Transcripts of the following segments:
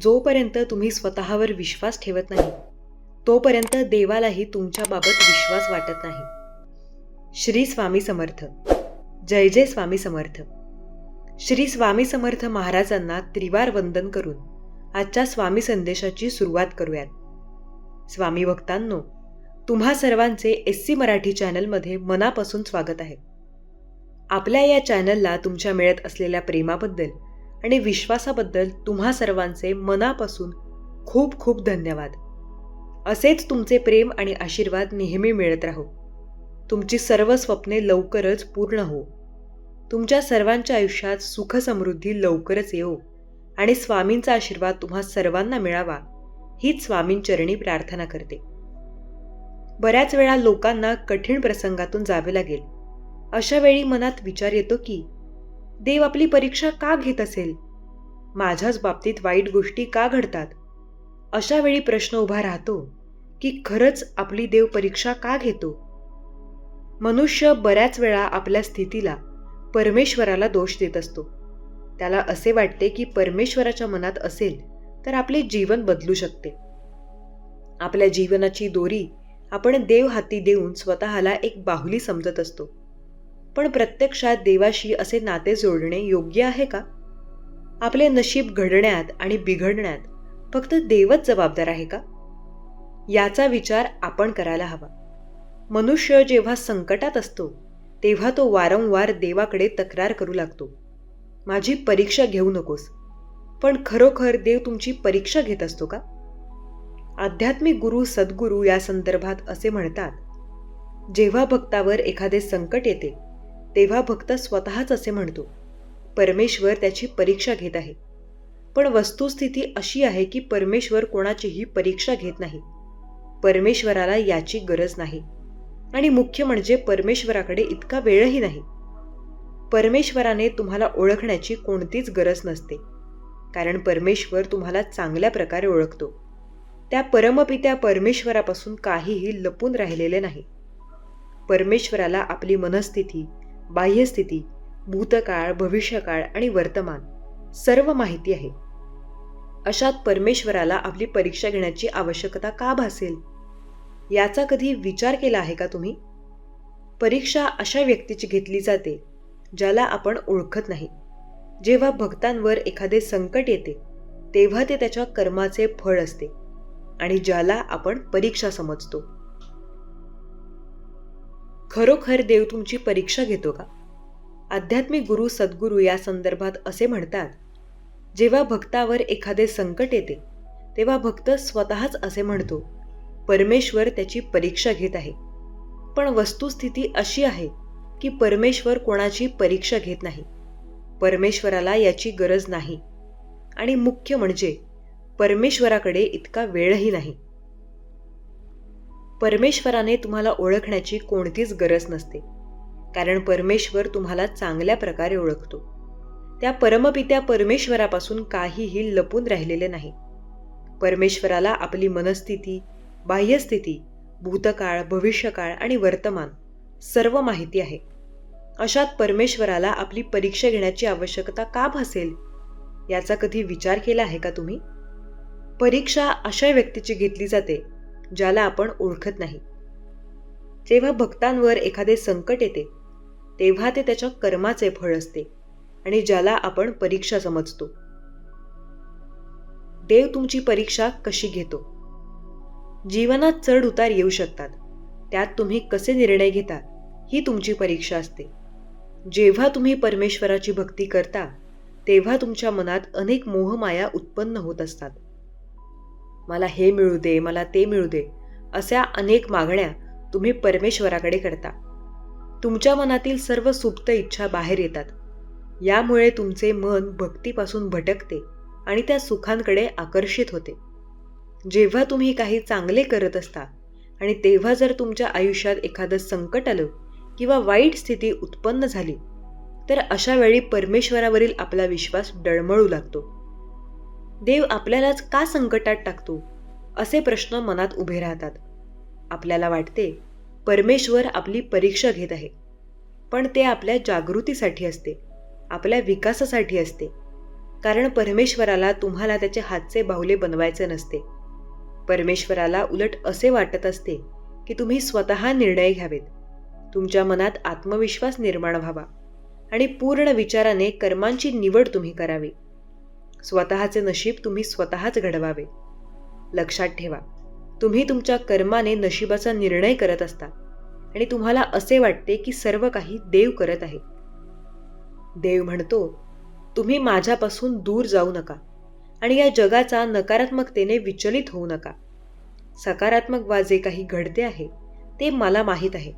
जोपर्यंत तुम्ही स्वतःवर विश्वास ठेवत नाही तोपर्यंत देवालाही तुमच्याबाबत विश्वास वाटत नाही. श्री स्वामी समर्थ. जय जय स्वामी समर्थ. श्री स्वामी समर्थ महाराजांना त्रिवार वंदन करून आजच्या स्वामी संदेशाची सुरुवात करूयात. स्वामी भक्तांनो तुम्हा सर्वांचे एस सी मराठी चॅनलमध्ये मनापासून स्वागत आहे. आपल्या या चॅनलला तुमच्या मिळत असलेल्या प्रेमाबद्दल आणि विश्वासाबद्दल तुम्हा सर्वांचे मनापासून खूप खूप धन्यवाद. असेच तुमचे प्रेम आणि आशीर्वाद नेहमी मिळत राहो. तुमची सर्व स्वप्ने लवकरच पूर्ण हो. तुमच्या सर्वांच्या आयुष्यात सुखसमृद्धी लवकरच येऊ आणि स्वामींचा आशीर्वाद तुम्हा सर्वांना मिळावा हीच स्वामींचरणी प्रार्थना करते. बऱ्याच वेळा लोकांना कठीण प्रसंगातून जावे लागेल. अशा वेळी मनात विचार येतो की देव आपली परीक्षा का घेत असेल? माझ्याच बाबतीत वाईट गोष्टी का घडतात? अशा वेळी प्रश्न उभा राहतो की खरंच आपली देव परीक्षा का घेतो? मनुष्य बऱ्याच वेळा आपल्या स्थितीला परमेश्वराला दोष देत असतो. त्याला असे वाटते की परमेश्वराच्या मनात असेल तर आपले जीवन बदलू शकते. आपल्या जीवनाची दोरी आपण देव हाती देऊन स्वतःला एक बाहुली समजत असतो. पण प्रत्यक्षात देवाशी असे नाते जोडणे योग्य आहे का? आपले नशीब घडण्यात आणि बिघडण्यात फक्त देवच जबाबदार आहे का? याचा विचार आपण करायला हवा. मनुष्य जेव्हा संकटात असतो तेव्हा तो वारंवार देवाकडे तक्रार करू लागतो. माझी परीक्षा घेऊ नकोस पण खरोखर देव तुमची परीक्षा घेत असतो का? आध्यात्मिक गुरु सद्गुरू या संदर्भात असे म्हणतात जेव्हा भक्तावर एखादे संकट येते तेव्हा भक्त स्वतःच असे म्हणतो परमेश्वर त्याची परीक्षा घेत आहे. पण वस्तुस्थिती अशी आहे की परमेश्वर कोणाचीही परीक्षा घेत नाही. परमेश्वराला याची गरज नाही. आणि मुख्य म्हणजे परमेश्वराकडे इतका वेळही नाही. परमेश्वराने तुम्हाला ओळखण्याची कोणतीच गरज नसते. कारण परमेश्वर तुम्हाला चांगल्या प्रकारे ओळखतो. त्या परमपित्या परमेश्वरापासून काहीही लपून राहिलेले नाही. परमेश्वराला आपली मनस्थिती बाह्यस्थिती भूतकाळ भविष्यकाळ आणि वर्तमान सर्व माहिती आहे. अशात परमेश्वराला आपली परीक्षा घेण्याची आवश्यकता का भासेल? याचा कधी विचार केला आहे का तुम्ही? परीक्षा अशा व्यक्तीची घेतली जाते ज्याला आपण ओळखत नाही. जेव्हा भक्तांवर एखादे संकट येते तेव्हा ते त्याच्या कर्माचे फळ असते आणि ज्याला आपण परीक्षा समजतो. खरोखर देव तुमची परीक्षा घेतो का? आध्यात्मिक गुरु सद्गुरू या संदर्भात असे म्हणतात जेव्हा भक्तावर एखादे संकट येते तेव्हा भक्त स्वतःच असे म्हणतो परमेश्वर त्याची परीक्षा घेत आहे. पण वस्तुस्थिती अशी आहे की परमेश्वर कोणाची परीक्षा घेत नाही. परमेश्वराला याची गरज नाही. आणि मुख्य म्हणजे परमेश्वराकडे इतका वेळही नाही. परमेश्वराने तुम्हाला ओळखण्याची कोणतीच गरज नसते. कारण परमेश्वर तुम्हाला चांगल्या प्रकारे ओळखतो. त्या परमपित्या परमेश्वरापासून काहीही लपून राहिलेले नाही. परमेश्वराला आपली मनस्थिती बाह्यस्थिती भूतकाळ भविष्यकाळ आणि वर्तमान सर्व माहिती आहे. अशात परमेश्वराला आपली परीक्षा घेण्याची आवश्यकता का भासेल? याचा कधी विचार केला आहे का तुम्ही? परीक्षा अशा व्यक्तीची घेतली जाते ज्याला आपण ओळखत नाही. जेव्हा भक्तांवर एखादे संकट येते तेव्हा ते त्याच्या कर्माचे फळ असते आणि ज्याला आपण परीक्षा समजतो. देव तुमची परीक्षा कशी घेतो? जीवनात चढ उतार येऊ शकतात. त्यात तुम्ही कसे निर्णय घेता ही तुमची परीक्षा असते. जेव्हा तुम्ही परमेश्वराची भक्ती करता तेव्हा तुमच्या मनात अनेक मोहमाया उत्पन्न होत असतात. मला हे मिळू दे मला ते मिळू दे अशा अनेक मागण्या तुम्ही परमेश्वराकडे करता. तुमच्या मनातील सर्व सुप्त इच्छा बाहेर येतात. यामुळे तुमचे मन भक्तीपासून भटकते आणि त्या सुखांकडे आकर्षित होते. जेव्हा तुम्ही काही चांगले करत असता आणि तेव्हा जर तुमच्या आयुष्यात एखादं संकट आलं किंवा वाईट स्थिती उत्पन्न झाली तर अशा वेळी परमेश्वरावरील आपला विश्वास डळमळू लागतो. देव आपल्यालाच का संकटात टाकतो? असे प्रश्न मनात उभे राहतात. आपल्याला वाटते परमेश्वर आपली परीक्षा घेत आहे. पण ते आपल्या जागृतीसाठी असते आपल्या विकासासाठी असते. कारण परमेश्वराला तुम्हाला त्याचे हातचे बाहुले बनवायचे नसते. परमेश्वराला उलट असे वाटत असते की तुम्ही स्वतः निर्णय घ्यावेत. तुमच्या मनात आत्मविश्वास निर्माण व्हावा आणि पूर्ण विचाराने कर्मांची निवड तुम्ही करावी. स्वतःचे नशीब तुम्ही स्वतःच घडवावे. लक्षात ठेवा तुम्ही तुमच्या कर्माने नशिबाचा निर्णय करत असता आणि तुम्हाला असे वाटते की सर्व काही देव करत आहे. देव म्हणतो तुम्ही माझ्यापासून दूर जाऊ नका आणि या जगाचा नकारात्मकतेने विचलित होऊ नका. सकारात्मक वा जे काही घडते आहे ते मला माहीत आहे.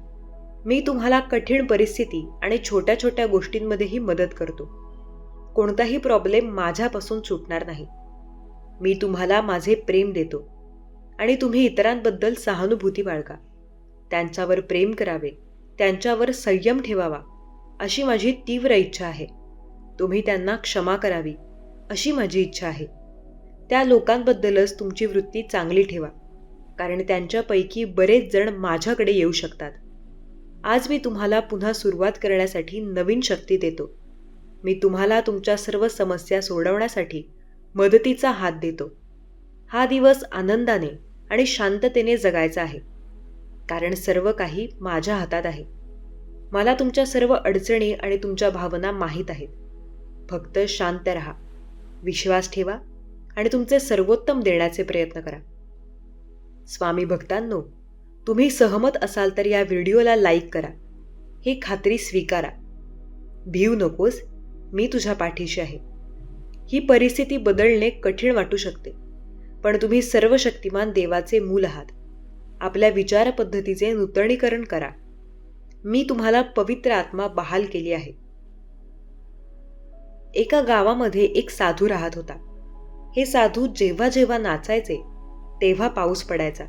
मी तुम्हाला कठीण परिस्थिती आणि छोट्या छोट्या गोष्टींमध्येही मदत करतो. कोणताही प्रॉब्लेम माझ्यापासून सुटणार नाही. मी तुम्हाला माझे प्रेम देतो आणि तुम्ही इतरांबद्दल सहानुभूती बाळगा. त्यांच्यावर प्रेम करावे त्यांच्यावर संयम ठेवावा अशी माझी तीव्र इच्छा आहे. तुम्ही त्यांना क्षमा करावी अशी माझी इच्छा आहे. त्या लोकांबद्दलच तुमची वृत्ती चांगली ठेवा कारण त्यांच्यापैकी बरेच जण माझ्याकडे येऊ शकतात. आज मी तुम्हाला पुन्हा सुरुवात करण्यासाठी नवीन शक्ती देतो. मी तुम्हाला तुमच्या सर्व समस्या सोडवण्यासाठी मदतीचा हात देतो. हा दिवस आनंदाने आणि शांततेने जगायचा आहे. कारण सर्व काही माझ्या हातात आहे. मला तुमच्या सर्व अडचणी आणि तुमच्या भावना माहीत आहेत. फक्त शांत राहा. विश्वास ठेवा आणि तुमचे सर्वोत्तम देण्याचे प्रयत्न करा. स्वामी भक्तांनो तुम्ही सहमत असाल तर या व्हिडिओला लाईक करा. ही खात्री स्वीकारा. भिऊ नकोस मी तुझ्या पाठीशी आहे. ही परिस्थिती बदलणे कठीण वाटू शकते पण तुम्ही सर्व शक्तिमान देवाचे मूल आहात. आपल्या विचारपद्धतीचे नूतनीकरण करा. मी तुम्हाला पवित्र आत्मा बहाल केली आहे. एका गावामध्ये एक साधू राहत होता. हे साधू जेव्हा जेव्हा नाचायचे तेव्हा पाऊस पडायचा.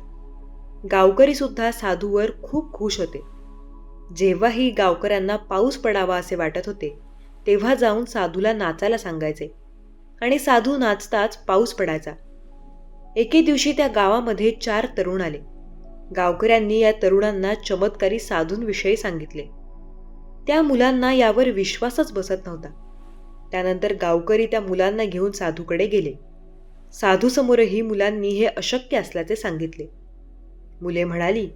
गावकरी सुद्धा साधूवर खूप खुश होते. जेव्हाही गावकऱ्यांना पाऊस पडावा असे वाटत होते तेव्हा जाऊन साधूला नाचायला सांगायचे. आणि साधू नाचताच पाऊस पडायचा. एके दिवशी त्या गावामध्ये चार तरुण आले. गावकऱ्यांनी या तरुणांना चमत्कारी साधूंविषयी सांगितले. त्या मुलांना यावर विश्वासच बसत नव्हता. त्यानंतर गावकरी त्या मुलांना घेऊन साधूकडे गेले. साधूसमोरही मुलांनी हे अशक्य असल्याचे सांगितले. मुले म्हणाली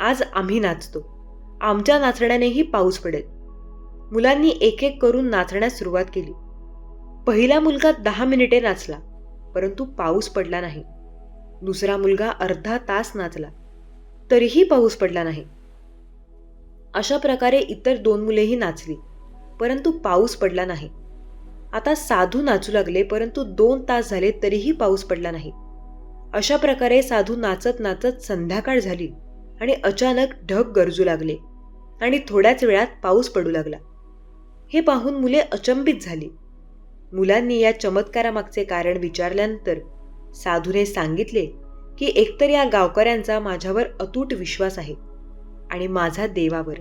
आज आम्ही नाचतो. आमच्या नाचण्यानेही पाऊस पडेल. मुलांनी एक एक करून नाचण्यास सुरुवात केली. पहिला मुलगा दहा मिनिटे नाचला परंतु पाऊस पडला नाही. दुसरा मुलगा अर्धा तास नाचला तरीही पाऊस पडला नाही. अशा प्रकारे इतर दोन मुलेही नाचली परंतु पाऊस पडला नाही. आता साधू नाचू लागले परंतु दोन तास झाले तरीही पाऊस पडला नाही. अशा प्रकारे साधू नाचत नाचत संध्याकाळ झाली आणि अचानक ढग गरजू लागले आणि थोड्याच वेळात पाऊस पडू लागला. हे पाहून मुले अचंबित झाली. मुलांनी या चमत्कारामागचे कारण विचारल्यानंतर साधूने सांगितले की एकतर या गावकऱ्यांचा माझ्यावर अतूट विश्वास आहे आणि माझा देवावर.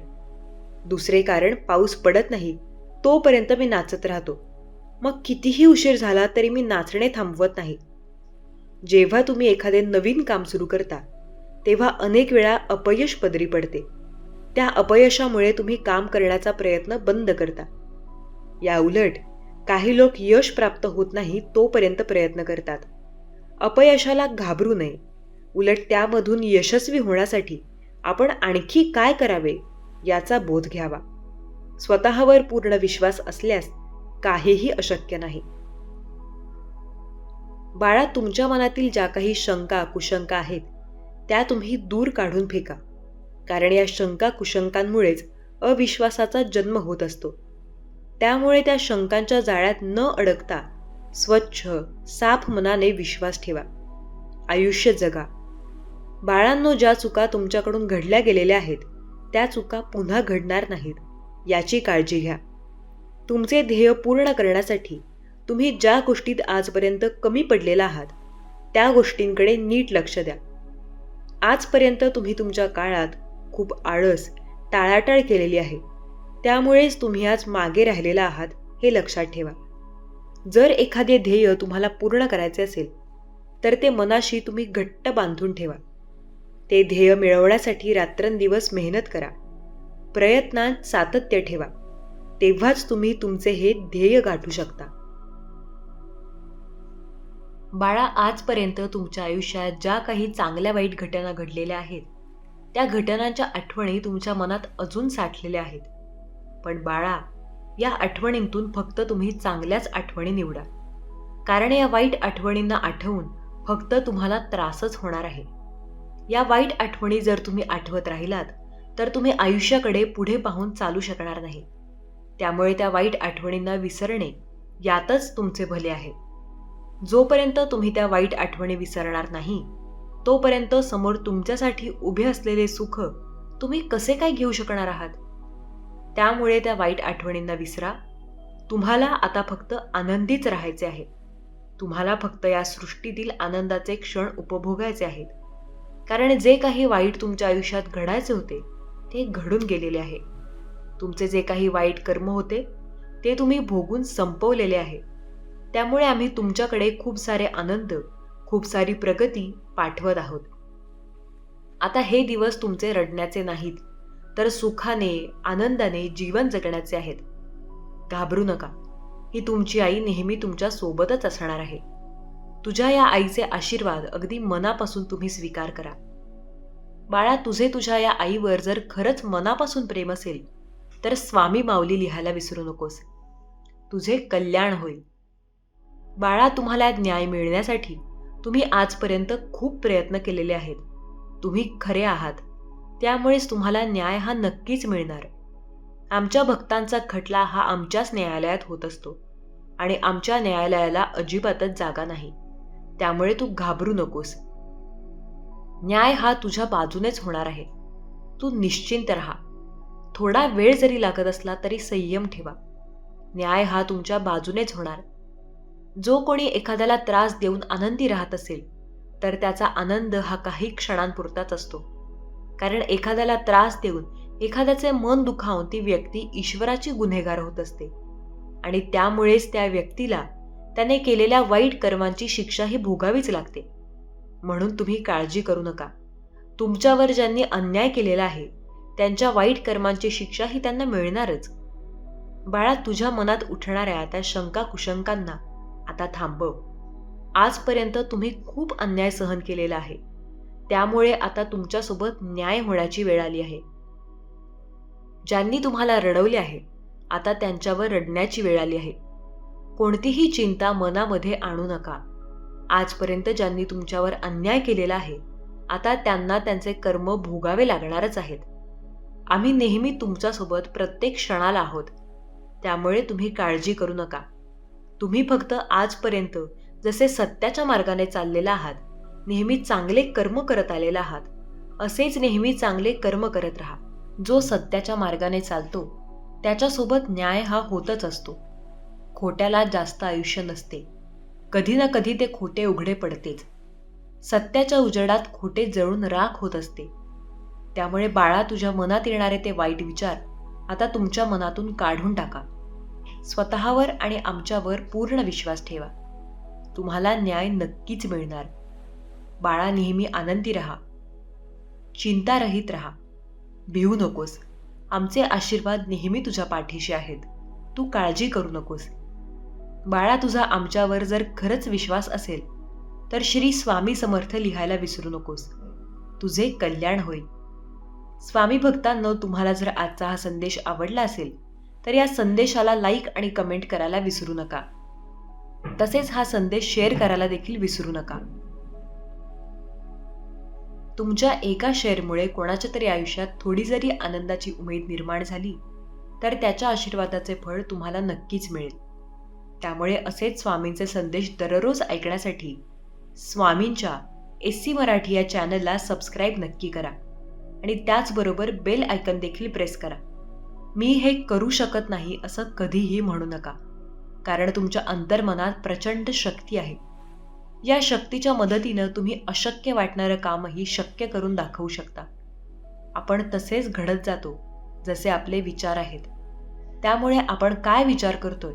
दुसरे कारण पाऊस पडत नाही तोपर्यंत मी नाचत राहतो. मग कितीही उशीर झाला तरी मी नाचणे थांबवत नाही. जेव्हा तुम्ही एखादे नवीन काम सुरू करता तेव्हा अनेक वेळा अपयश पदरी पडते. त्या अपयशामुळे तुम्ही काम करण्याचा प्रयत्न बंद करता. या उलट काही लोक यश प्राप्त होत नाही तोपर्यंत प्रयत्न करतात. अपयशाला घाबरू नये. उलट त्यामधून यशस्वी होण्यासाठी आपण आणखी काय करावे याचा बोध घ्यावा. स्वतःवर पूर्ण विश्वास असल्यास काहीही अशक्य नाही. बाळा तुमच्या मनातील ज्या काही शंका कुशंका आहेत त्या तुम्ही दूर काढून फेका. कारण या शंका कुशंकांमुळेच अविश्वासाचा जन्म होत असतो. त्यामुळे त्या शंकांच्या जाळ्यात न अडकता स्वच्छ साफ मनाने विश्वास ठेवा. आयुष्य जगा. बाळांनो ज्या चुका तुमच्याकडून घडल्या गेलेल्या आहेत त्या चुका पुन्हा घडणार नाहीत. याची काळजी घ्या. तुमचे ध्येय पूर्ण करण्यासाठी तुम्ही ज्या गोष्टीत आजपर्यंत कमी पडलेला आहात त्या गोष्टींकडे नीट लक्ष द्या. आजपर्यंत तुम्ही तुमच्या काळात खूप आळस टाळाटाळ केलेली आहे. त्यामुळेच तुम्ही आज मागे राहिलेला आहात हे लक्षात ठेवा. जर एखादे ध्येय तुम्हाला पूर्ण करायचे असेल तर ते मनाशी तुम्ही घट्ट बांधून ठेवा. ते ध्येय मिळवण्यासाठी रात्रंदिवस मेहनत करा. प्रयत्नात सातत्य ठेवा. तेव्हाच तुम्ही तुमचे हे ध्येय गाठू शकता. बाळा आजपर्यंत तुमच्या आयुष्यात ज्या काही चांगल्या वाईट घटना घडलेल्या आहेत त्या घटनांच्या आठवणी तुमच्या मनात अजून साठलेल्या आहेत. पण बाळा या आठवणींतून फक्त तुम्ही चांगल्याच आठवणी निवडा. कारण या वाईट आठवणींना आठवून फक्त तुम्हाला त्रासच होणार आहे. या वाईट आठवणी जर तुम्ही आठवत राहिलात तर तुम्ही आयुष्याकडे पुढे पाहून चालू शकणार नाही. त्यामुळे त्या वाईट आठवणींना विसरणे यातच तुमचे भले आहे. जोपर्यंत तुम्ही त्या वाईट आठवणी विसरणार नाही तोपर्यंत समोर तुमच्यासाठी उभे असलेले सुख तुम्ही कसे काय घेऊ शकणार आहात? त्यामुळे त्या वाईट आठवणींना विसरा. तुम्हाला आता फक्त आनंदीच राहायचे आहे. तुम्हाला फक्त या सृष्टीतील आनंदाचे क्षण उपभोगायचे आहेत. कारण जे काही वाईट तुमच्या आयुष्यात घडायचे होते ते घडून गेलेले आहे. तुमचे जे काही वाईट कर्म होते ते तुम्ही भोगून संपवलेले आहे. त्यामुळे आम्ही तुमच्याकडे खूप सारे आनंद खूप सारी प्रगती पाठवत आहोत. आता हे दिवस तुमचे रडण्याचे नाहीत. तर सुखाने आनंदाने जीवन जगण्याचे आहेत. घाबरू नका. ही तुमची आई नेहमी तुमच्या सोबतच असणार आहे. तुझ्या या आईचे आशीर्वाद अगदी मनापासून तुम्ही स्वीकार करा. बाळा तुझे तुझ्या या आईवर जर खरंच मनापासून प्रेम असेल तर स्वामी माऊली लिहायला विसरू नकोस. तुझे कल्याण होईल. बाळा तुम्हाला न्याय मिळण्यासाठी तुम्ही आजपर्यंत खूप प्रयत्न केलेले आहेत. तुम्ही खरे आहात. त्यामुळेच तुम्हाला न्याय हा नक्कीच मिळणार. आमच्या भक्तांचा खटला हा आमच्याच न्यायालयात होत असतो आणि आमच्या न्यायालयाला अजिबातच जागा नाही. त्यामुळे तू घाबरू नकोस. न्याय हा तुझ्या बाजूनेच होणार आहे. तू निश्चिंत राहा. थोडा वेळ जरी लागत असला तरी संयम ठेवा. न्याय हा तुमच्या बाजूनेच होणार. जो कोणी एखाद्याला त्रास देऊन आनंदी राहत असेल तर त्याचा आनंद हा काही क्षणांपुरताच असतो. कारण एखाद्याला त्रास देऊन एखाद्याचे मन दुखावून ती व्यक्ती ईश्वराची गुन्हेगार होत असते. आणि त्यामुळेच त्या व्यक्तीला त्याने केलेल्या वाईट कर्मांची शिक्षा ही भोगावीच लागते. म्हणून तुम्ही काळजी करू नका. तुमच्यावर ज्यांनी अन्याय केलेला आहे त्यांच्या वाईट कर्मांची शिक्षा ही त्यांना मिळणारच. बाळा तुझ्या मनात उठणाऱ्या त्या शंका कुशंकांना आता थांबव. आजपर्यंत तुम्ही खूप अन्याय सहन केलेला आहे. त्यामुळे आता तुमच्यासोबत न्याय होण्याची वेळ आली आहे. ज्यांनी तुम्हाला रडवले आहे आता त्यांच्यावर रडण्याची वेळ आली आहे. कोणतीही चिंता मनामध्ये आणू नका. आजपर्यंत ज्यांनी तुमच्यावर अन्याय केलेला आहे आता त्यांना त्यांचे कर्म भोगावे लागणारच आहेत. आम्ही नेहमी तुमच्यासोबत प्रत्येक क्षणाला आहोत. त्यामुळे तुम्ही काळजी करू नका. तुम्ही फक्त आजपर्यंत जसे सत्याच्या मार्गाने चाललेला आहात नेहमी चांगले कर्म करत आलेला आहात. असेच नेहमी चांगले कर्म करत राहा. जो सत्याच्या मार्गाने चालतो त्याच्यासोबत न्याय हा होतच असतो. खोट्याला जास्त आयुष्य नसते. कधी ना कधी ते खोटे उघडे पडतेच. सत्याच्या उजेडात खोटे जळून राख होत असते. त्यामुळे बाळा तुझ्या मनात येणारे ते वाईट विचार आता तुमच्या मनातून काढून टाका. स्वतःवर आणि आमच्यावर पूर्ण विश्वास ठेवा. तुम्हाला न्याय नक्कीच मिळणार. बाळा नेहमी आनंदी राहा. चिंतारहित राहा. भिवू नकोस. आमचे आशीर्वाद नेहमी तुझ्या पाठीशी आहेत. तू काळजी करू नकोस. बाळा तुझा आमच्यावर जर खरंच विश्वास असेल तर श्री स्वामी समर्थ लिहायला विसरू नकोस. तुझे कल्याण होईल. स्वामी भक्तांनो तुम्हाला जर आजचा हा संदेश आवडला असेल तर या संदेशाला लाईक आणि कमेंट करायला विसरू नका. तसेच हा संदेश शेअर करायला देखील विसरू नका. तुमच्या एका शेअरमुळे कोणाच्या तरी आयुष्यात थोडी जरी आनंदाची उमेद निर्माण झाली तर त्याच्या आशीर्वादाचे फळ तुम्हाला नक्कीच मिळेल. त्यामुळे असेच स्वामींचे संदेश दररोज ऐकण्यासाठी स्वामींच्या एस सी मराठी या चॅनलला सबस्क्राईब नक्की करा आणि त्याचबरोबर बेल आयकन देखील प्रेस करा. मी हे करू शकत नाही असं कधीही म्हणू नका कारण तुमच्या अंतर्मनात प्रचंड शक्ती आहे. या शक्तीच्या मदतीनं तुम्ही अशक्य वाटणारं कामही शक्य करून दाखवू शकता. आपण तसेच घडत जातो जसे आपले विचार आहेत. त्यामुळे आपण काय विचार करतोय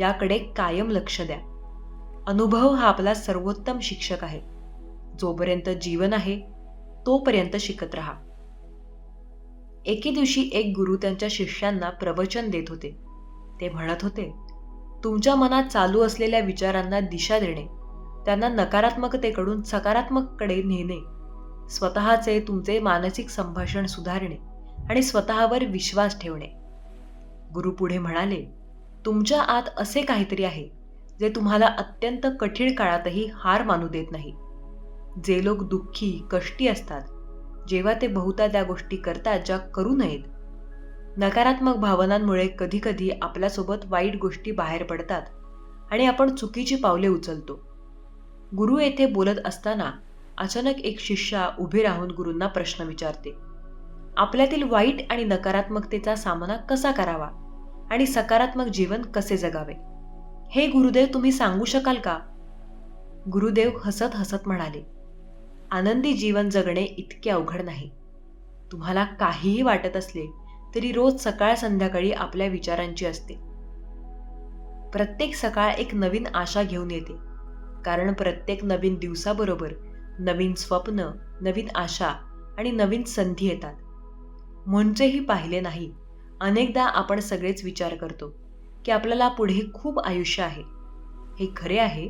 याकडे कायम लक्ष द्या. अनुभव हा आपला सर्वोत्तम शिक्षक आहे. जोपर्यंत जीवन आहे तोपर्यंत शिकत राहा. एके दिवशी एक गुरु त्यांच्या शिष्यांना प्रवचन देत होते. ते म्हणत होते तुमच्या मनात चालू असलेल्या विचारांना दिशा देणे त्यांना नकारात्मकतेकडून सकारात्मककडे नेणे स्वतःचे तुमचे मानसिक संभाषण सुधारणे आणि स्वतःवर विश्वास ठेवणे. गुरु पुढे म्हणाले तुमच्या आत असे काहीतरी आहे जे तुम्हाला अत्यंत कठीण काळातही हार मानू देत नाही. जे लोक दुःखी कष्टी असतात जेव्हा ते बहुता त्या गोष्टी करतात ज्या करू नयेत. नकारात्मक भावनांमुळे कधीकधी आपल्यासोबत वाईट गोष्टी बाहेर पडतात आणि आपण चुकीची पावले उचलतो. गुरु येथे बोलत असताना अचानक एक शिष्या उभे राहून गुरूंना प्रश्न विचारते. आपल्यातील वाईट आणि नकारात्मकतेचा सामना कसा करावा आणि सकारात्मक जीवन कसे जगावे? हे गुरुदेव तुम्ही सांगू शकाल का? गुरुदेव हसत हसत म्हणाले आनंदी जीवन जगणे इतके अवघड नाही. तुम्हाला काहीही वाटत असले तरी रोज सकाळ संध्याकाळी आपल्या विचारांची असते. प्रत्येक सकाळ एक नवीन आशा घेऊन येते. कारण प्रत्येक नवीन दिवसाबरोबर नवीन स्वप्न नवीन आशा आणि नवीन संधी येतात. म्हणजेही पाहिले नाही अनेकदा आपण सगळेच विचार करतो की आपल्याला पुढे खूप आयुष्य आहे. हे खरे आहे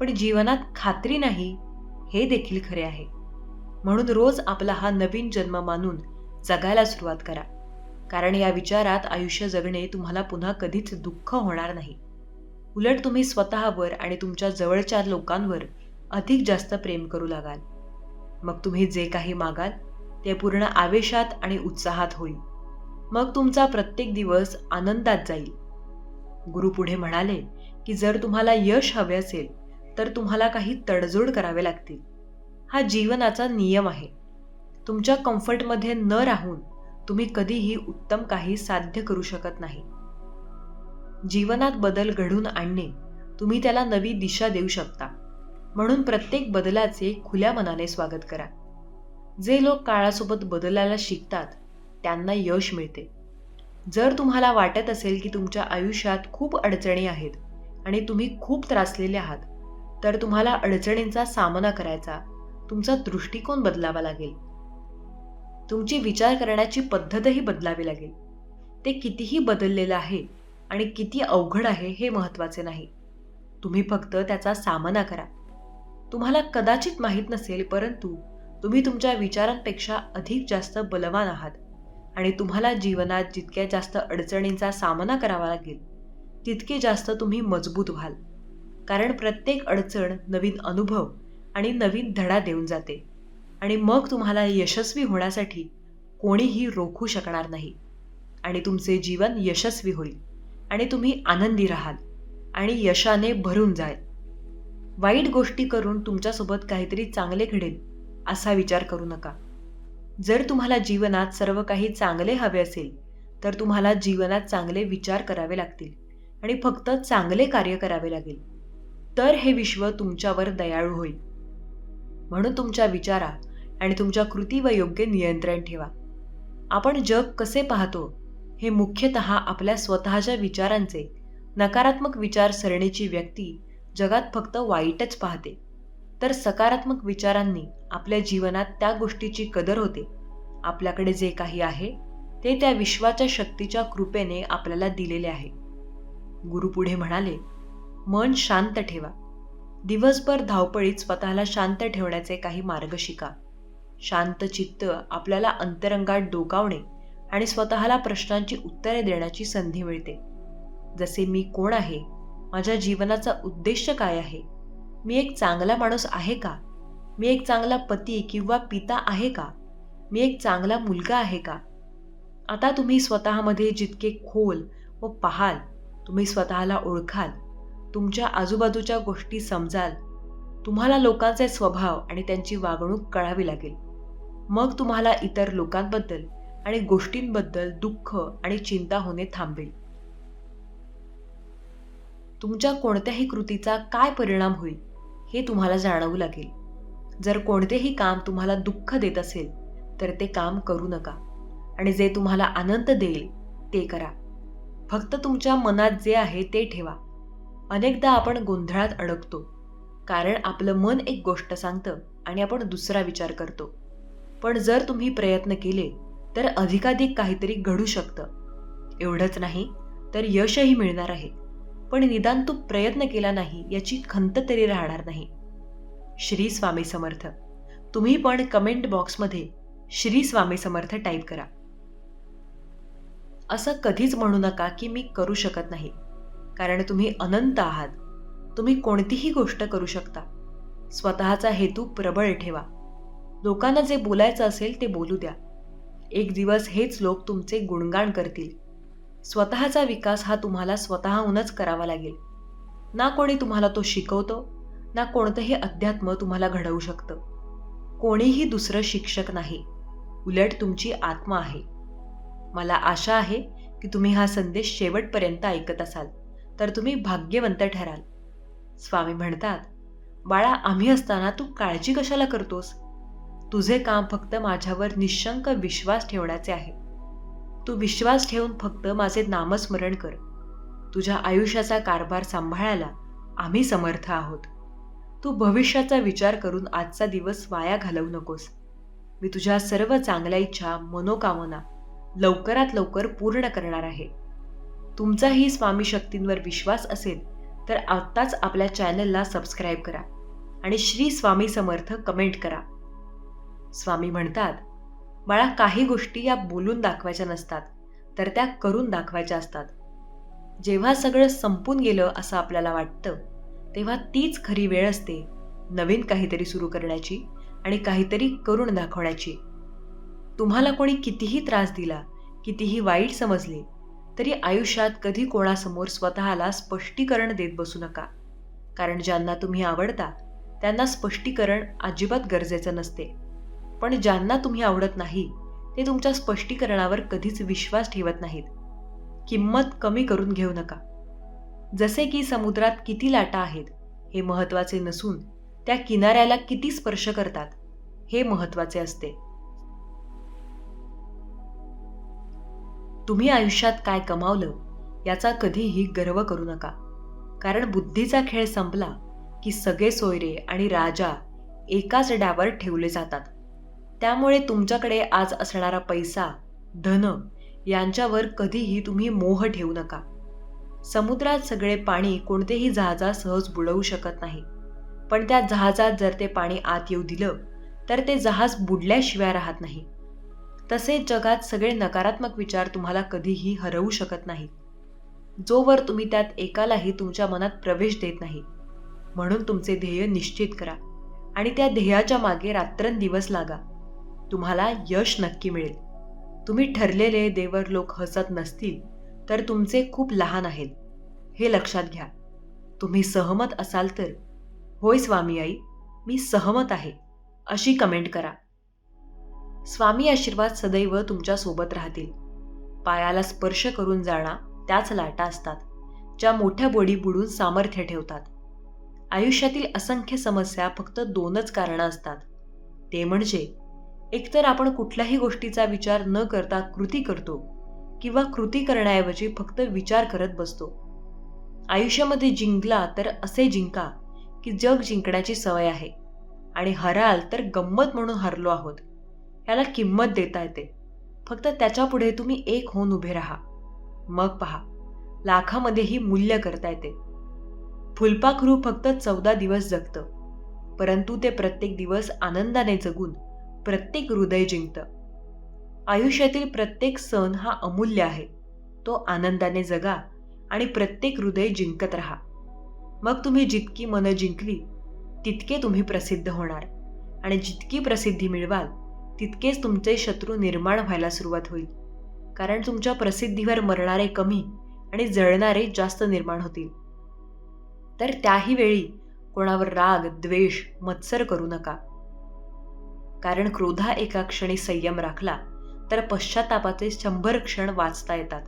पण जीवनात खात्री नाही हे देखील खरे आहे. म्हणून रोज आपला हा नवीन जन्म मानून जगायला सुरुवात करा. कारण या विचारात आयुष्य जगणे तुम्हाला पुन्हा कधीच दुःख होणार नाही. उलट तुम्ही स्वतःवर आणि तुमच्या जवळच्या लोकांवर अधिक जास्त प्रेम करू लागाल. मग तुम्ही जे काही मागाल ते पूर्ण आवेशात आणि उत्साहात होईल. मग तुमचा प्रत्येक दिवस आनंदात जाईल. गुरु पुढे म्हणाले की जर तुम्हाला यश हवे असेल तर तुम्हाला काही तडजोड करावे लागतील. हा जीवनाचा नियम आहे. तुमच्या कम्फर्टमध्ये न राहून तुम्ही कधीही उत्तम काही साध्य करू शकत नाही. जीवनात बदल घडून आणणे तुम्ही त्याला नवी दिशा देऊ शकता. म्हणून प्रत्येक बदलाचे खुल्या मनाने स्वागत करा. जे लोक काळासोबत बदलायला शिकतात त्यांना यश मिळते. जर तुम्हाला वाटत असेल की तुमच्या आयुष्यात खूप अडचणी आहेत आणि तुम्ही खूप त्रासलेले आहात तर तुम्हाला अडचणींचा सामना करायचा तुमचा दृष्टिकोन बदलावा लागेल. तुमची विचार करण्याची पद्धतही बदलावी लागेल. ते कितीही बदललेलं आहे आणि किती अवघड आहे हे महत्त्वाचे नाही. तुम्ही फक्त त्याचा सामना करा. तुम्हाला कदाचित माहीत नसेल परंतु तुम्ही तुमच्या विचारांपेक्षा अधिक जास्त बलवान आहात आणि तुम्हाला जीवनात जितक्या जास्त अडचणींचा सामना करावा लागेल तितके जास्त तुम्ही मजबूत व्हाल. कारण प्रत्येक अडचण नवीन अनुभव आणि नवीन धडा देऊन जाते आणि मग तुम्हाला यशस्वी होण्यासाठी कोणीही रोखू शकणार नाही आणि तुमचे जीवन यशस्वी होईल. आणि तुम्ही आनंदी राहाल आणि यशाने भरून जाल. वाईट गोष्टी करून तुमच्यासोबत काहीतरी चांगले घडेल असा विचार करू नका. जर तुम्हाला जीवनात सर्व काही चांगले हवे असेल तर तुम्हाला जीवनात चांगले विचार करावे लागतील आणि फक्त चांगले कार्य करावे लागेल. तर हे विश्व तुमच्यावर दयाळू होईल. म्हणून तुमच्या विचारा आणि तुमच्या कृती व योग्य नियंत्रण ठेवा. आपण जग कसे पाहतो हे मुख्यतः आपल्या स्वतःच्या विचारांचे नकारात्मक विचारसरणीची व्यक्ती जगात फक्त वाईटच पाहते. तर सकारात्मक विचारांनी आपल्या जीवनात त्या गोष्टीची कदर होते. आपल्याकडे जे काही आहे ते त्या विश्वाच्या शक्तीच्या कृपेने आपल्याला दिलेले आहे. गुरु पुढे म्हणाले मन शांत ठेवा. दिवसभर धावपळीत स्वतःला शांत ठेवण्याचे काही मार्ग शिका. शांत चित्त आपल्याला अंतरंगात डोकावणे आणि स्वतःला प्रश्नांची उत्तरे देण्याची संधी मिळते. जसे मी कोण आहे? माझ्या जीवनाचा उद्देश काय आहे? मी एक चांगला माणूस आहे का? मी एक चांगला पती किंवा पिता आहे का? मी एक चांगला मुलगा आहे का? आता तुम्ही स्वतःमध्ये जितके खोल व पाहाल तुम्ही स्वतःला ओळखाल. तुमच्या आजूबाजूच्या गोष्टी समजाल. तुम्हाला लोकांचे स्वभाव आणि त्यांची वागणूक कळावी लागेल. मग तुम्हाला इतर लोकांबद्दल आणि गोष्टींबद्दल दुःख आणि चिंता होणे थांबेल. तुमच्या कोणत्याही कृतीचा काय परिणाम होईल हे तुम्हाला जाणवू लागेल. जर कोणतेही काम तुम्हाला दुःख देत असेल तर ते काम करू नका. आणि जे तुम्हाला आनंद देईल ते करा. फक्त तुमच्या मनात जे आहे ते ठेवा. अनेकदा आपण गोंधळात अडकतो कारण आपलं मन एक गोष्ट सांगतं आणि आपण दुसरा विचार करतो. पण जर तुम्ही प्रयत्न केले तर अधिकाधिक काहीतरी घडू शकतं. एवढंच नाही तर यशही मिळणार आहे. पण निदान तू प्रयत्न केला नाही याची खंत तरी राहणार नाही. श्री स्वामी समर्थ. तुम्ही पण कमेंट बॉक्समध्ये श्री स्वामी समर्थ टाईप करा. असं कधीच म्हणू नका की मी करू शकत नाही. कारण तुम्ही अनंत आहात. तुम्ही कोणतीही गोष्ट करू शकता. स्वतःचा हेतू प्रबळ ठेवा. लोकांना जे बोलायचं असेल ते बोलू द्या. एक दिवस हेच लोक तुमचे गुणगान करतील. स्वतःचा विकास हा तुम्हाला स्वतःहूनच करावा लागेल. ना कोणी तुम्हाला तो शिकवतो ना कोणतंही अध्यात्म तुम्हाला घडवू शकतं. कोणीही दुसरं शिक्षक नाही. उलट तुमची आत्मा आहे. मला आशा आहे की तुम्ही हा संदेश शेवटपर्यंत ऐकत असाल. तर तुम्ही भाग्यवंत ठराल. स्वामी म्हणतात बाळा आम्ही असताना तू काळजी कशाला करतोस? तुझे काम फक्त माझ्यावर निशंक विश्वास ठेवण्याचे आहे. तू विश्वास ठेवून फक्त माझे नामस्मरण कर. तुझ्या आयुष्याचा कारभार सांभाळायला आम्ही समर्थ आहोत. तू भविष्याचा विचार करून आजचा दिवस वाया घालवू नकोस. मी तुझ्या सर्व चांगल्या इच्छा मनोकामना लवकरात लवकर पूर्ण करणार आहे. तुमचाही स्वामी शक्तींवर विश्वास असेल तर आत्ताच आपल्या चॅनलला सबस्क्राईब करा आणि श्री स्वामी समर्थ कमेंट करा. स्वामी म्हणतात बाळा काही गोष्टी या बोलून दाखवायच्या नसतात तर त्या करून दाखवायच्या असतात. जेव्हा सगळं संपून गेलं असं आपल्याला वाटतं तेव्हा तीच खरी वेळ असते नवीन काहीतरी सुरू करण्याची आणि काहीतरी करून दाखवण्याची. तुम्हाला कोणी कितीही त्रास दिला कितीही वाईट समजले तरी आयुष्यात कधी कोणासमोर स्वतःला स्पष्टीकरण देत बसू नका. कारण ज्यांना तुम्ही आवडता त्यांना स्पष्टीकरण अजिबात गरजेचं नसते. पण ज्यांना तुम्ही आवडत नाही ते तुमच्या स्पष्टीकरणावर कधीच विश्वास ठेवत नाहीत. किंमत कमी करून घेऊ नका. जसे की समुद्रात किती लाटा आहेत हे महत्त्वाचे नसून त्या किनाऱ्याला किती स्पर्श करतात हे महत्त्वाचे असते. तुम्ही आयुष्यात काय कमावलं याचा कधीही गर्व करू नका. कारण बुद्धीचा खेळ संपला की सगळे सोयरे आणि राजा एकाच डावर ठेवले जातात. त्यामुळे तुमच्याकडे आज असणारा पैसा धन यांच्यावर कधीही तुम्ही मोह ठेवू नका. समुद्रात सगळे पाणी कोणतेही जहाजा सहज बुडवू शकत नाही. पण त्या जहाजात जर ते पाणी आत येऊ दिलं तर ते जहाज बुडल्याशिवाय राहत नाही. तसेच जगात सगळे नकारात्मक विचार तुम्हाला कधीही हरवू शकत नाही जोवर तुम्ही त्यात एकालाही तुमच्या मनात प्रवेश देत नाही म्हणून तुमचे ध्येय निश्चित करा आणि त्या ध्येयाच्या मागे रात्रंदिवस लागा. तुम्हाला यश नक्की मिळेल. तुम्ही ठरलेले देवर लोक हसत नसतील तर तुमचे खूप लहान आहेत. हे लक्षात घ्या. तुम्ही सहमत असाल तर. होय स्वामी आई मी सहमत आहे अशी कमेंट करा. स्वामी आशीर्वाद सदैव तुमच्यासोबत राहतील. पायाला स्पर्श करून जाणा त्याच लाटा असतात ज्या मोठ्या बोडी बुडून सामर्थ्य ठेवतात. आयुष्यातील असंख्य समस्या फक्त दोनच कारणं असतात. ते म्हणजे एकतर आपण कुठल्याही गोष्टीचा विचार न करता कृती करतो किंवा कृती करण्याऐवजी फक्त विचार करत बसतो. आयुष्यामध्ये जिंकला तर असे जिंका की जग जिंकण्याची सवय आहे आणि हराल तर गंमत म्हणून हरलो आहोत. याला किंमत देता येते. फक्त त्याच्यापुढे तुम्ही एक होऊन उभे राहा. मग पहा लाखामध्येही मूल्य करता येते. फुलपाखरू फक्त चौदा दिवस जगतं परंतु ते प्रत्येक दिवस आनंदाने जगून प्रत्येक हृदय जिंकतं. आयुष्यातील प्रत्येक सण हा अमूल्य आहे. तो आनंदाने जगा आणि प्रत्येक हृदय जिंकत राहा. मग तुम्ही जितकी मनं जिंकली तितके तुम्ही प्रसिद्ध होणार. आणि जितकी प्रसिद्धी मिळवाल तितकेच तुमचे शत्रू निर्माण व्हायला सुरुवात होईल. कारण तुमच्या प्रसिद्धीवर मरणारे कमी आणि जळणारे जास्त निर्माण होतील. तर त्याही वेळी कोणावर राग द्वेष मत्सर करू नका. कारण क्रोधा एका क्षणी संयम राखला तर पश्चातापाचे शंभर क्षण वाचता येतात.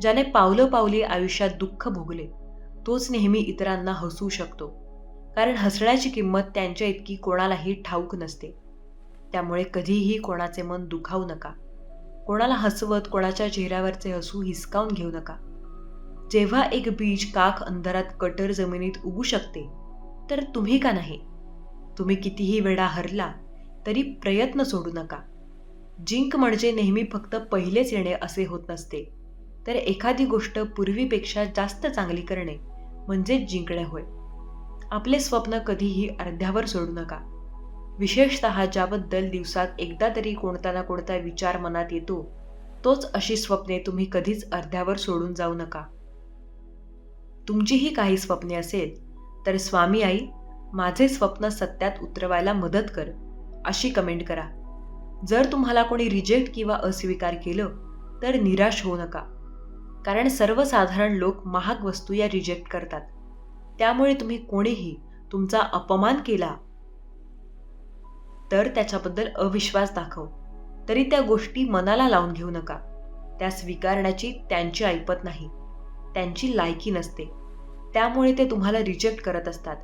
ज्याने पावलं पावली आयुष्यात दुःख भोगले तोच नेहमी इतरांना हसू शकतो. कारण हसण्याची किंमत त्यांच्या इतकी कोणालाही ठाऊक नसते. त्यामुळे कधीही कोणाचे मन दुखावू नका. कोणाला हसवत कोणाच्या चेहऱ्यावरचे हसू हिसकावून घेऊ नका. जेव्हा एक बीज काख अंधारात कटर जमिनीत उगू शकते तर तुम्ही का नाही? तुम्ही कितीही वेळा हरला तरी प्रयत्न सोडू नका. जिंक म्हणजे नेहमी फक्त पहिलेच येणे असे होत नसते. तर एखादी गोष्ट पूर्वीपेक्षा जास्त चांगली करणे म्हणजे जिंकणे होय. आपले स्वप्न कधीही अर्ध्यावर सोडू नका. विशेषतः ज्याबद्दल दिवसात एकदा तरी कोणता ना कोणता विचार मनात येतो तोच अशी स्वप्ने तुम्ही कधीच अर्ध्यावर सोडून जाऊ नका. तुमचीही काही स्वप्ने असेल तर स्वामी आई माझे स्वप्न सत्यात उतरवायला मदत कर. अशी कमेंट करा. जर तुम्हाला कोणी रिजेक्ट किंवा अस्वीकार केलं तर निराश होऊ नका. कारण सर्वसाधारण लोक महाग वस्तू या रिजेक्ट करतात. त्यामुळे तुम्ही कोणीही तुमचा अपमान केला तर त्याच्याबद्दल अविश्वास दाखव. तरी त्या गोष्टी मनाला लावून घेऊ नका. त्या स्वीकारण्याची त्यांची ऐपत नाही. त्यांची लायकी नसते. त्यामुळे ते तुम्हाला रिजेक्ट करत असतात.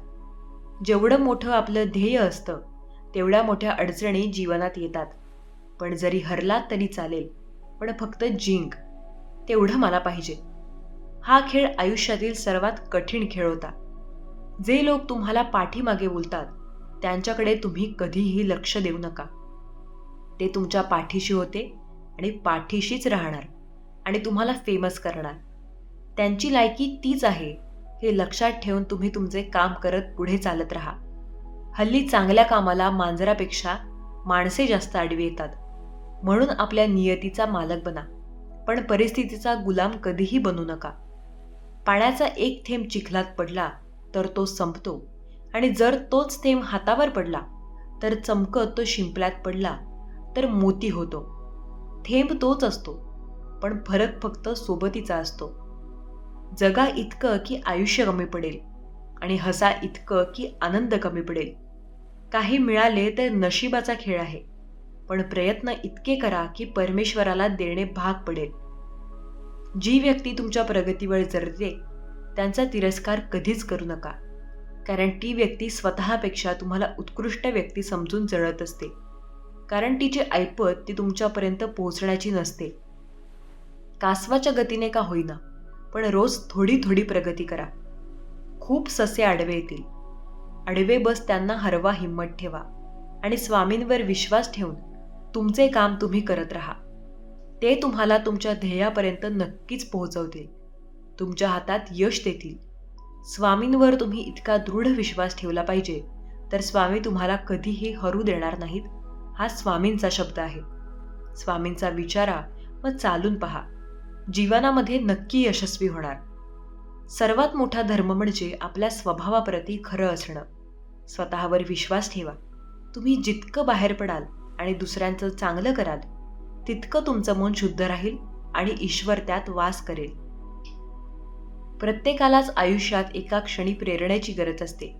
जेवढं मोठं आपलं ध्येय असतं तेवढ्या मोठ्या अडचणी जीवनात येतात. पण जरी हरलात तरी चालेल पण फक्त जिंक तेवढं मला पाहिजे. हा खेळ आयुष्यातील सर्वात कठीण खेळ होता. जे लोक तुम्हाला पाठीमागे बोलतात त्यांच्याकडे तुम्ही कधीही लक्ष देऊ नका. ते तुमच्या पाठीशी होते आणि पाठीशीच राहणार आणि तुम्हाला फेमस करणार. त्यांची लायकी तीच आहे हे लक्षात ठेवून तुम्ही तुमचे काम करत पुढे चालत राहा. हल्ली चांगल्या कामाला मांजरापेक्षा माणसे जास्त आडवी येतात. म्हणून आपल्या नियतीचा मालक बना. पण परिस्थितीचा गुलाम कधीही बनू नका. पाण्याचा एक थेंब चिखलात पडला तर तो संपतो. आणि जर तोच थेंब हातावर पडला तर चमकत तो शिंपल्यात पडला तर मोती होतो. थेंब तोच असतो पण फरक फक्त सोबतीचा असतो. जगा इतकं की आयुष्य कमी पडेल आणि हसा इतकं की आनंद कमी पडेल. काही मिळाले तर नशिबाचा खेळ आहे. पण प्रयत्न इतके करा की परमेश्वराला देणे भाग पडेल. जी व्यक्ती तुमच्या प्रगतीवर जरते त्यांचा तिरस्कार कधीच करू नका. कारण ती व्यक्ती स्वतःपेक्षा तुम्हाला उत्कृष्ट व्यक्ती समजून जळत असते. कारण तिची ऐपत ती तुमच्यापर्यंत पोहोचण्याची नसते. कासवाच्या गतीने का होईना पण रोज थोडी थोडी प्रगती करा. खूप ससे आडवे येतील. अडवे बस त्यांना हरवा हिंमत ठेवा आणि स्वामींवर विश्वास ठेवून तुमचे काम तुम्ही करत राहा. ते तुम्हाला तुमच्या ध्येयापर्यंत नक्कीच पोहोचवतील. तुमच्या हातात यश देतील. स्वामींवर तुम्ही इतका दृढ विश्वास ठेवला पाहिजे तर स्वामी तुम्हाला कधीही हरू देणार नाहीत हा स्वामींचा शब्द आहे. स्वामींचा विचारा व चालून पहा. जीवनामध्ये नक्की यशस्वी होणार. सर्वात मोठा धर्म म्हणजे आपल्या स्वभावाप्रती खरं असणं. स्वतःवर विश्वास ठेवा. तुम्ही जितकं बाहेर पडाल आणि दुसऱ्यांचं चांगलं कराल तितकं तुमचं मन शुद्ध राहील आणि ईश्वर त्यात वास करेल. प्रत्येकालाच आयुष्यात एका क्षणी प्रेरणेची गरज असते.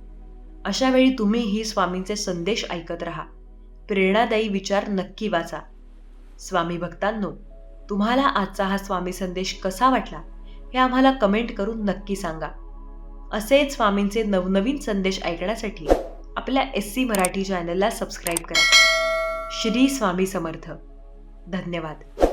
अशा वेळी तुम्हीही स्वामींचे संदेश ऐकत राहा. प्रेरणादायी विचार नक्की वाचा. स्वामी भक्तांनो तुम्हाला आजचा हा स्वामी संदेश कसा वाटला? हे आम्हाला कमेंट करून नक्की सांगा. असेच स्वामींचे नवनवीन संदेश ऐकण्यासाठी आपल्या एस सी मराठी चॅनलला सबस्क्राईब करा. श्री स्वामी समर्थ. धन्यवाद.